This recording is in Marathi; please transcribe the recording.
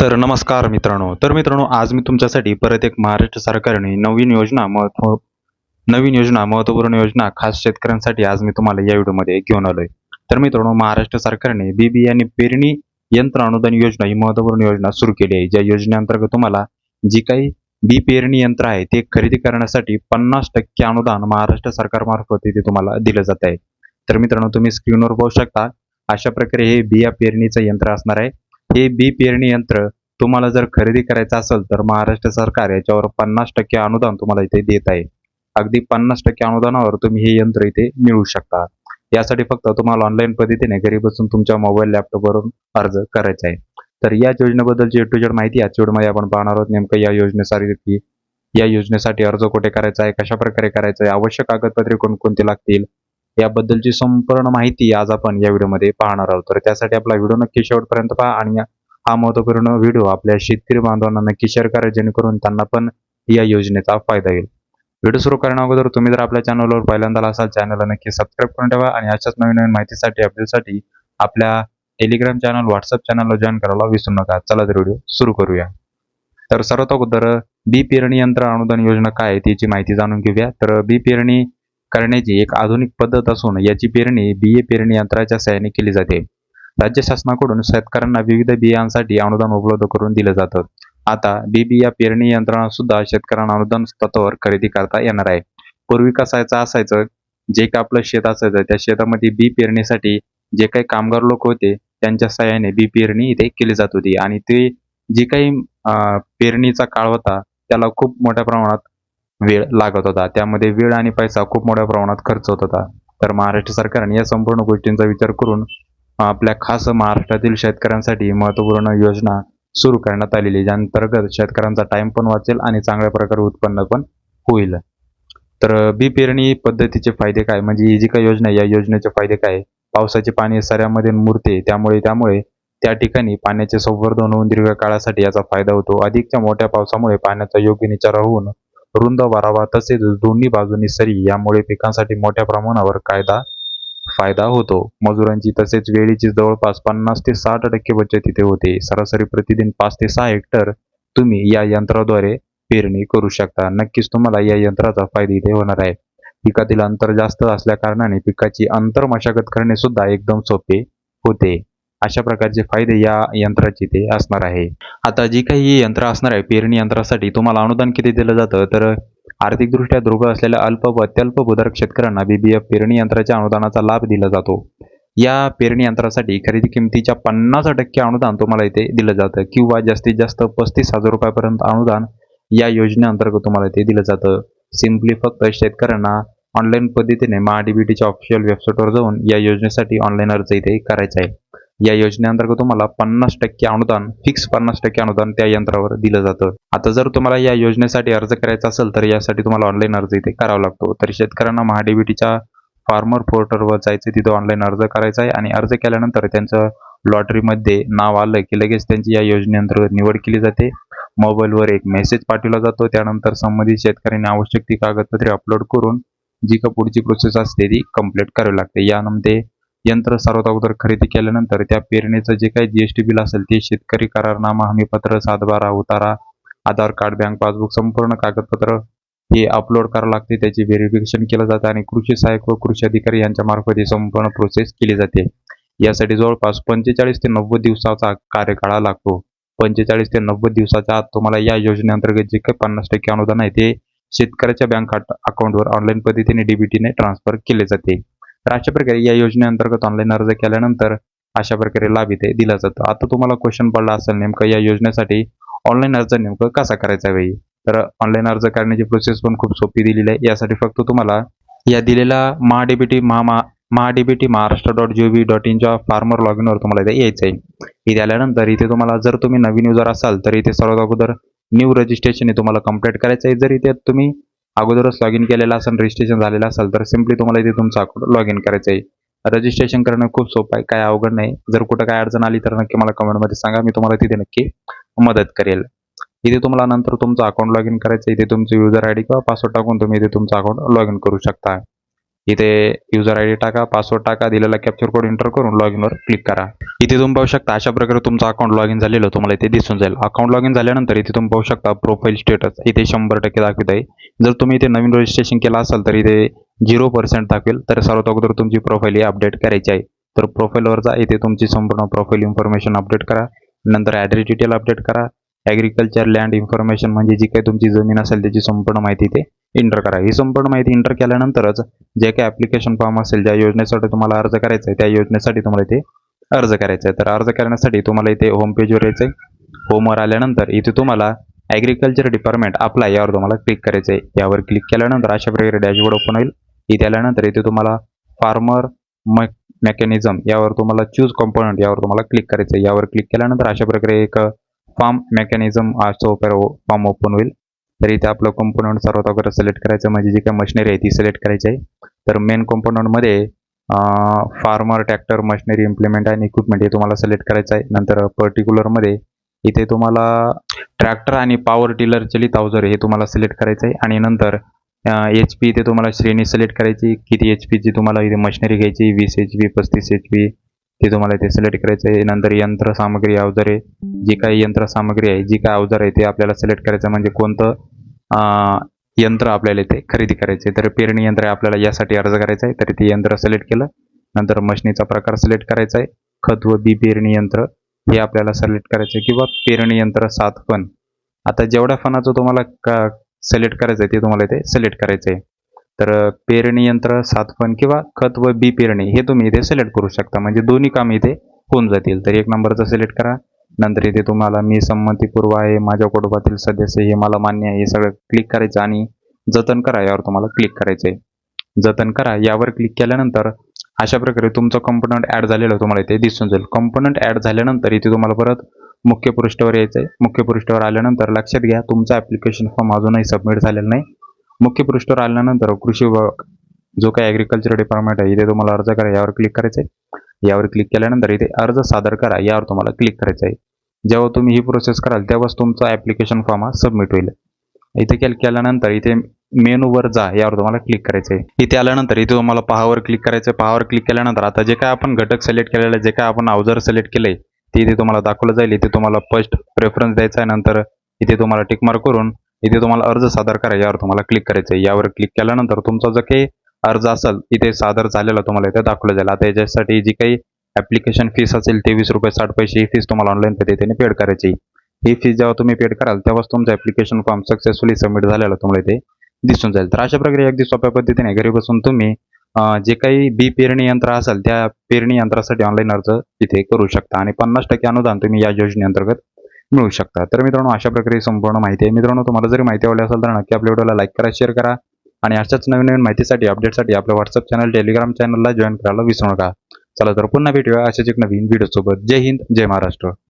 तर नमस्कार मित्रांनो. तर मित्रांनो आज मी तुमच्यासाठी परत एक महाराष्ट्र सरकारने नवीन योजना महत्त्व नवीन योजना महत्त्वपूर्ण योजना खास शेतकऱ्यांसाठी आज मी तुम्हाला या व्हिडिओमध्ये घेऊन आलोय. तर मित्रांनो महाराष्ट्र सरकारने बी बियाणे पेरणी यंत्र अनुदान योजना ही महत्त्वपूर्ण योजना सुरू केली आहे. ज्या योजनेअंतर्गत तुम्हाला जी काही बी पेरणी यंत्र आहे ते खरेदी करण्यासाठी पन्नास टक्के अनुदान महाराष्ट्र सरकारमार्फत इथे तुम्हाला दिलं जात आहे. तर मित्रांनो तुम्ही स्क्रीनवर पाहू शकता अशा प्रकारे हे बिया पेरणीचं यंत्र असणार आहे. हे बी पेरणी यंत्र तुम्हाला जर खरेदी करायचं असेल तर महाराष्ट्र सरकार याच्यावर पन्नास टक्के अनुदान तुम्हाला इथे देत आहे. अगदी पन्नास टक्के अनुदानावर तुम्ही हे यंत्र इथे मिळवू शकता. यासाठी फक्त तुम्हाला ऑनलाईन पद्धतीने घरी बसून तुमच्या मोबाईल लॅपटॉपवरून अर्ज करायचा आहे. तर या योजनेबद्दलची ए टू जेड माहिती आजच्या व्हिडिओमध्ये आपण पाहणार आहोत नेमकं या योजनेसाठी या योजनेसाठी अर्ज कुठे करायचा आहे कशा प्रकारे करायचा आहे आवश्यक कागदपत्रे कोणकोणती लागतील याबद्दलची संपूर्ण माहिती आज आपण या व्हिडिओमध्ये पाहणार आहोत. तर त्यासाठी आपला व्हिडिओ नक्की शेवटपर्यंत पहा आणि हा महत्त्वपूर्ण व्हिडिओ आपल्या शेतकरी बांधवांना नक्की शेअर करा जेणेकरून त्यांना पण या योजनेचा फायदा होईल. व्हिडिओ सुरू करण्या अगोदर तुम्ही जर आपल्या चॅनलवर पहिल्यांदा असाल चॅनलला नक्की सबस्क्राईब करून ठेवा आणि अशाच नवीन नवीन माहितीसाठी अपडेटसाठी आपल्या टेलिग्राम चॅनल व्हॉट्सअप चॅनलला जॉईन करायला विसरू नका. चला तर व्हिडिओ सुरू करूया. तर सर्वात अगोदर बी पेरणी यंत्र अनुदान योजना काय आहे त्याची माहिती जाणून घेऊया. तर बी पेरणी करण्याची एक आधुनिक पद्धत असून याची पेरणी बिये पेरणी यंत्राच्या सहाय्याने केली जाते. राज्य शासनाकडून शेतकऱ्यांना विविध बियांसाठी अनुदान उपलब्ध करून दिलं जातं. आता बी बिया पेरणी यंत्रणा सुद्धा शेतकऱ्यांना अनुदान तत्वावर खरेदी करता येणार आहे. पूर्वी कसायचं असायचं जे काही आपलं शेत असायचं त्या शेतामध्ये बी पेरणीसाठी जे काही कामगार लोक होते त्यांच्या सहाय्याने बी पेरणी इथे केली जात होती. आणि ते जी काही पेरणीचा काळ होता त्याला खूप मोठ्या प्रमाणात वेळ लागत होता. त्यामध्ये वेळ आणि पैसा खूप मोठ्या प्रमाणात खर्च होत होता. तर महाराष्ट्र सरकारने या संपूर्ण गोष्टींचा विचार करून आपल्या खास महाराष्ट्रातील शेतकऱ्यांसाठी महत्त्वपूर्ण योजना सुरू करण्यात आलेली ज्या अंतर्गत शेतकऱ्यांचा टाइम पण वाचेल आणि चांगल्या प्रकारे उत्पन्न पण होईल. तर बी पेरणी पद्धतीचे फायदे काय? म्हणजे ही जी काही योजना या योजनेचे फायदे काय? पावसाचे पाणी सऱ्यामध्ये मुरते त्यामुळे त्यामुळे त्या ठिकाणी पाण्याचे संवर्धन होऊन दीर्घकाळासाठी याचा फायदा होतो. अधिकच्या मोठ्या पावसामुळे पाण्याचा योग्य निचारा होऊन रुंद वारावा तसेच दोन्ही बाजूनी सरी. यामुळे पिकांसाठी मोठ्या प्रमाणावर कायदा फायदा होतो. मजुरांची तसेच वेळेची जवळपास पन्नास ते साठ टक्के बचत इथे होते. सरासरी प्रतिदिन पाच ते सहा हेक्टर तुम्ही या यंत्राद्वारे पेरणी करू शकता. नक्कीच तुम्हाला या यंत्राचा फायदा इथे होणार आहे. पिकातील अंतर जास्त असल्या कारणाने पिकाची अंतर मशागत करणे सुद्धा एकदम सोपे होते. अशा प्रकारचे फायदे या यंत्राचे ते असणार आहे. आता जी काही ही यंत्र असणार आहे पेरणी यंत्रासाठी तुम्हाला अनुदान किती दिलं जातं? तर आर्थिकदृष्ट्या दुर्बळ असलेल्या अल्प व अत्यल्प भूधारक शेतकऱ्यांना बीबीएफ पेरणी यंत्राच्या अनुदानाचा लाभ दिला जातो. या पेरणी यंत्रासाठी खरेदी किमतीच्या पन्नास टक्के अनुदान तुम्हाला इथे दिलं जातं किंवा जास्तीत जास्त पस्तीस हजार रुपयापर्यंत अनुदान या योजनेअंतर्गत तुम्हाला इथे दिलं जातं. सिम्पली फक्त शेतकऱ्यांना ऑनलाईन पद्धतीने महाडीबीटीच्या ऑफिशियल वेबसाईटवर जाऊन या योजनेसाठी ऑनलाईन अर्ज इथे करायचा आहे. या योजनेअंतर्गत तुम्हाला पन्नास टक्के अनुदान फिक्स पन्नास टक्के अनुदान त्या यंत्रावर दिलं जातं. आता जर तुम्हाला या योजनेसाठी अर्ज करायचा असेल तर यासाठी तुम्हाला ऑनलाईन अर्ज इथे करावा लागतो. तर शेतकऱ्यांना महाडीबीटीच्या फार्मर पोर्टलवर जायचं तिथं ऑनलाईन अर्ज करायचा आहे आणि अर्ज केल्यानंतर त्यांचं लॉटरीमध्ये नाव आलं की लगेच त्यांची या योजनेअंतर्गत निवड केली जाते. मोबाईलवर एक मेसेज पाठवला जातो. त्यानंतर संबंधित शेतकऱ्यांनी आवश्यक ती कागदपत्रे अपलोड करून जी का पुढची प्रोसेस असते ती कंप्लीट करावी लागते. यामध्ये यंत्र सर्वात अगोदर खरेदी केल्यानंतर त्या पेरणीचं जे काही जीएसटी बिल असेल ते शेतकरी करारनामा हमीपत्र सातबारा उतारा आधार कार्ड बँक पासबुक संपूर्ण कागदपत्र हे अपलोड करावं लागते. त्याचे व्हेरिफिकेशन केलं जातं आणि कृषी सहाय्यक व कृषी अधिकारी यांच्या मार्फत ही संपूर्ण प्रोसेस केली जाते. यासाठी जवळपास पंचेचाळीस ते नव्वद दिवसाचा कार्यकाळ लागतो. पंचेचाळीस ते नव्वद दिवसाच्या आत तुम्हाला या योजनेअंतर्गत जे काही पन्नास टक्के अनुदान आहे ते शेतकऱ्याच्या बँक अकाउंटवर ऑनलाईन पद्धतीने डीबीटीने ट्रान्सफर केले जाते. तर अशा प्रकारे या योजनेअंतर्गत ऑनलाईन अर्ज केल्यानंतर अशा प्रकारे लाभ इथे दिला जातो. आता तुम्हाला क्वेश्चन पडला असेल नेमकं या योजनेसाठी ऑनलाईन अर्ज नेमकं कसा करायचा वेळी तर ऑनलाईन अर्ज करण्याची प्रोसेस पण खूप सोपी दिलेली आहे. यासाठी फक्त तुम्हाला या दिलेला MahaDBT Maha MahaDBT Maharashtra dot G V dot इनच्या farmer log इनवर तुम्हाला इथे यायचं आहे इथे आल्यानंतर इथे तुम्हाला जर तुम्ही नवीन युजर असाल तर इथे सर्वात अगोदर न्यू रजिस्ट्रेशन हे तुम्हाला कंप्लीट करायचं आहे जर इथे तुम्ही अगोदरच लॉग इन केलेलं असेल रजिस्ट्रेशन झालेलं असेल तर सिम्पली तुम्हाला इथे तुमचं अकाउंट लॉग इन करायचं आहे. रजिस्ट्रेशन करणं खूप सोपं आहे काय अवघड नाही. जर कुठं काय अडचण आली तर नक्की मला कमेंटमध्ये सांगा. मी तुम्हाला तिथे नक्की मदत करेल. इथे तुम्हाला नंतर तुमचं अकाउंट लॉग इन करायचं आहे. इथे तुमचं युजर आय डी किंवा पासवर्ड टाकून तुम्ही इथे तुमचं अकाउंट लॉग इन करू शकता. इथे युजर आय डी टाका पासवर्ड टाका दिलेला कॅप्चर कोड एंटर करून लॉग इनवर क्लिक करा. इथे तुम्ही पाहू शकता अशा प्रकारे तुमचं अकाउंट लॉग इन झालेलं तुम्हाला इथे दिसून जाईल. अकाउंट लॉग इन झाल्यानंतर इथे तुम्ही पाहू शकता प्रोफाईल स्टेटस इथे शंभर टक्के दाखवत आहे. जर तुम्ही इथे नवीन रजिस्ट्रेशन केलं असाल तर इथे झिरो पर्सेंट दाखवेल. तर सर्वात अगोदर तुमची प्रोफाईल ही अपडेट करायची आहे. तर प्रोफाईलवर जा इथे तुमची संपूर्ण प्रोफाईल इन्फॉर्मेशन अपडेट करा. नंतर ॲड्रेस डिटेल अपडेट करा. ॲग्रिकल्चर लँड इन्फॉर्मेशन म्हणजे जी काही तुमची जमीन असेल त्याची संपूर्ण माहिती इथे इंटर करा. ही संपूर्ण माहिती इंटर केल्यानंतरच जे काही ॲप्लिकेशन फॉर्म असेल ज्या योजनेसाठी तुम्हाला अर्ज करायचा आहे त्या योजनेसाठी तुम्हाला इथे अर्ज करायचा आहे. तर अर्ज करण्यासाठी तुम्हाला इथे होम पेजवर यायचं आहे होमवर आल्यानंतर इथे तुम्हाला ॲग्रिकल्चर डिपार्टमेंट अप्लाय यावर तुम्हाला क्लिक करायचं आहे. यावर क्लिक केल्यानंतर अशा प्रकारे डॅशबोर्ड ओपन होईल. इथे आल्यानंतर इथे तुम्हाला फार्मर म मेकॅनिझम यावर तुम्हाला चूज कॉम्पोनंट यावर तुम्हाला क्लिक करायचं आहे. यावर क्लिक केल्यानंतर अशा प्रकारे एक फार्म मेकॅनिझम असतो फॉर्म ओपन होईल. तर इथे आपलं कंपोनंट सर्वात अगोदर सिलेक्ट करायचं म्हणजे जी काही मशिनरी आहे ती सिलेक्ट करायची आहे. तर मेन कंपोनंटमध्ये फार्मर ट्रॅक्टर मशिनरी इम्प्लिमेंट आणि इक्विपमेंट हे तुम्हाला सिलेक्ट करायचं आहे. नंतर पर्टिक्युलरमध्ये इथे तुम्हाला ट्रॅक्टर आणि पॉवर टिलर चलित अवजार हे तुम्हाला सिलेक्ट करायचं आहे. आणि नंतर एच पी इथे तुम्हाला श्रेणी सिलेक्ट करायची किती एच पीची तुम्हाला इथे मशिनरी घ्यायची वीस एच पी पस्तीस एच पी ते तुम्हाला इथे सिलेक्ट करायचं आहे. नंतर यंत्रसामग्री अवजारे जी काही यंत्रसामग्री आहे जी काय अवजार आहे ते आपल्याला सिलेक्ट करायचं म्हणजे कोणतं यंत्र आपल्याला इथे खरेदी करायचे तर पेरणी यंत्र आपल्याला यासाठी अर्ज करायचा आहे. तर ते यंत्र सिलेक्ट केलं. नंतर मशनीचा प्रकार सिलेक्ट करायचा आहे. खत व बी पेरणी यंत्र हे आपल्याला सिलेक्ट करायचं आहे किंवा पेरणी यंत्र सात फण आता जेवढ्या फणाचं तुम्हाला का सिलेक्ट करायचं आहे ते तुम्हाला इथे सिलेक्ट करायचं आहे तर पेरणी यंत्र सात फण किंवा खत व बी पेरणी हे तुम्ही इथे सिलेक्ट करू शकता. म्हणजे दोन्ही काम इथे होऊन जातील. तर एक नंबरचं सिलेक्ट करा. नंतर इथे तुम्हाला मी संमतीपूर्व आहे माझ्या कुटुंबातील सदस्य हे मला मान्य आहे. हे सगळं क्लिक करायचं आणि जतन करा यावर तुम्हाला क्लिक करायचं आहे जतन करा. यावर क्लिक केल्यानंतर अशा प्रकारे तुमचं कंपोनंट ॲड झालेलं तुम्हाला इथे दिसून जाईल. कंपोनंट ॲड झाल्यानंतर इथे तुम्हाला परत मुख्य पृष्ठावर यायचं आहे मुख्य पृष्ठावर आल्यानंतर लक्षात घ्या तुमचा ॲप्लिकेशन फॉर्म अजूनही सबमिट झालेला नाही. मुख्य पृष्ठावर आल्यानंतर कृषी विभाग जो काही ॲग्रिकल्चर डिपार्टमेंट आहे इथे तुम्हाला अर्ज करा. यावर क्लिक करायचं आहे यावर क्लिक केल्यानंतर इथे अर्ज सादर करा यावर तुम्हाला क्लिक करायचं आहे. जेव्हा तुम्ही ही प्रोसेस कराल तेव्हाच तुमचा ॲप्लिकेशन फॉर्म हा सबमिट होईल. इथे क्लिक केल्यानंतर इथे मेनूवर जा यावर तुम्हाला क्लिक करायचं आहे. इथे आल्यानंतर इथे तुम्हाला पहावर क्लिक करायचं आहे. पहावर क्लिक केल्यानंतर आता जे काय आपण घटक सिलेक्ट केलेलं आहे जे काय आपण अवजर सिलेक्ट केलंय ते इथे तुम्हाला दाखवलं जाईल. इथे तुम्हाला फर्स्ट प्रेफरन्स द्यायचा आहे नंतर इथे तुम्हाला टिकमार्क करून इथे तुम्हाला अर्ज सादर करा यावर तुम्हाला क्लिक करायचं आहे. यावर क्लिक केल्यानंतर तुमचा जो काही अर्ज असेल इथे सादर झालेला तुम्हाला इथे दाखवलं जाईल. आता याच्यासाठी जी काही ॲप्लिकेशन फीस असेल तेवीस रुपये साठ पैसे ही फीस तुम्हाला ऑनलाईन पद्धतीने पेड करायची ही फीस जेव्हा तुम्ही पेड कराल तेव्हाच तुमचं ॲप्लिकेशन फॉर्म सक्सेसफुली सबमिट झालेला तुम्हाला इथे दिसून जाईल. तर अशा प्रकारे अगदी सोप्या पद्धतीने घरी बसून तुम्ही जे काही बी पेरणी यंत्र असेल त्या पेरणी यंत्रासाठी ऑनलाईन अर्ज इथे करू शकता. आणि पन्नास टक्के अनुदान तुम्ही या योजनेअंतर्गत मिळू शकता. तर मित्रांनो अशा प्रकारे संपूर्ण माहिती आहे. मित्रांनो तुम्हाला जरी माहिती आवडली असेल तर नक्की आपल्या व्हिडिओला लाईक करा शेअर करा. आणि अशाच नवीन नवीन माहितीसाठी अपडेटसाठी आपल्या व्हॉट्सअप चॅनल टेलिग्राम चॅनलला जॉईन करायला विसरू नका. चला तर पुन्हा भेटूया अशाच एक नवीन व्हिडिओसोबत जय हिंद जय महाराष्ट्र.